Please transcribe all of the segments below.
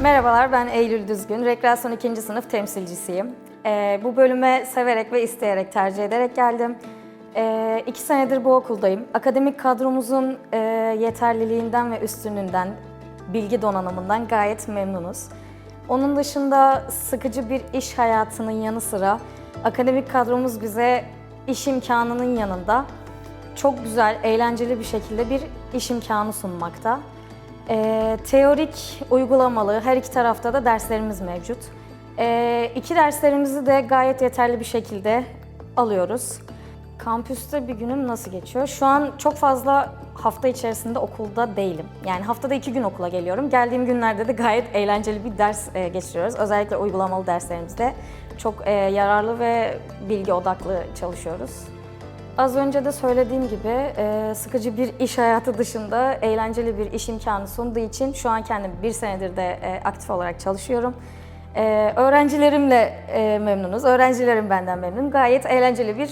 Merhabalar, ben Eylül Düzgün. Rekreasyon 2. sınıf temsilcisiyim. Ee, bu bölüme severek ve isteyerek tercih ederek geldim. Ee, iki senedir bu okuldayım. Akademik kadromuzun e, yeterliliğinden ve üstünlüğünden, bilgi donanımından gayet memnunuz. Onun dışında sıkıcı bir iş hayatının yanı sıra akademik kadromuz bize iş imkanının yanında çok güzel, eğlenceli bir şekilde bir iş imkanı sunmakta. Ee, teorik, uygulamalı her iki tarafta da derslerimiz mevcut. Ee, iki derslerimizi de gayet yeterli bir şekilde alıyoruz. Kampüste bir günüm nasıl geçiyor? Şu an çok fazla hafta içerisinde okulda değilim. Yani haftada iki gün okula geliyorum. Geldiğim günlerde de gayet eğlenceli bir ders e, geçiriyoruz. Özellikle uygulamalı derslerimizde çok e, yararlı ve bilgi odaklı çalışıyoruz. Az önce de söylediğim gibi e, sıkıcı bir iş hayatı dışında eğlenceli bir iş imkanı sunduğu için şu an kendim bir senedir de e, aktif olarak çalışıyorum. E, öğrencilerimle memnunuz, öğrencilerim benden memnun. Gayet eğlenceli bir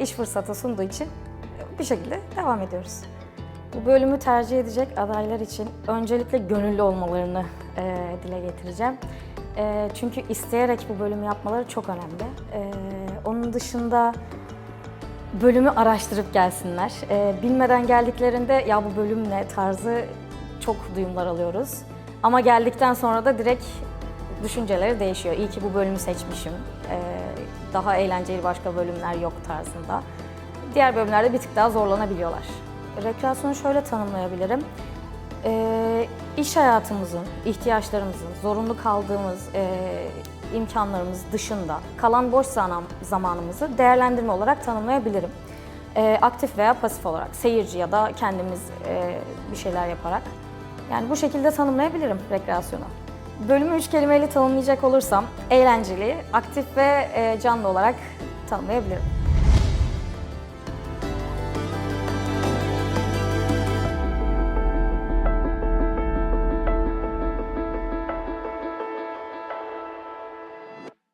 iş fırsatı sunduğu için bir şekilde devam ediyoruz. Bu bölümü tercih edecek adaylar için öncelikle gönüllü olmalarını dile getireceğim. Çünkü isteyerek bu bölümü yapmaları çok önemli. Onun dışında bölümü araştırıp gelsinler. Ee, bilmeden geldiklerinde ya bu bölüm ne tarzı çok duyumlar alıyoruz. Ama geldikten sonra da direkt düşünceleri değişiyor. İyi ki bu bölümü seçmişim. Ee, daha eğlenceli başka bölümler yok tarzında. Diğer bölümlerde bir tık daha zorlanabiliyorlar. Rekreasyonu şöyle tanımlayabilirim. Ee, iş hayatımızın, ihtiyaçlarımızın, zorunlu kaldığımız e, imkanlarımız dışında kalan boş zaman, zamanımızı değerlendirme olarak tanımlayabilirim. Ee, aktif veya pasif olarak, seyirci ya da kendimiz e, bir şeyler yaparak. Yani bu şekilde tanımlayabilirim rekreasyonu. Bölümü üç kelimeyle tanımlayacak olursam eğlenceli, aktif ve e, canlı olarak tanımlayabilirim.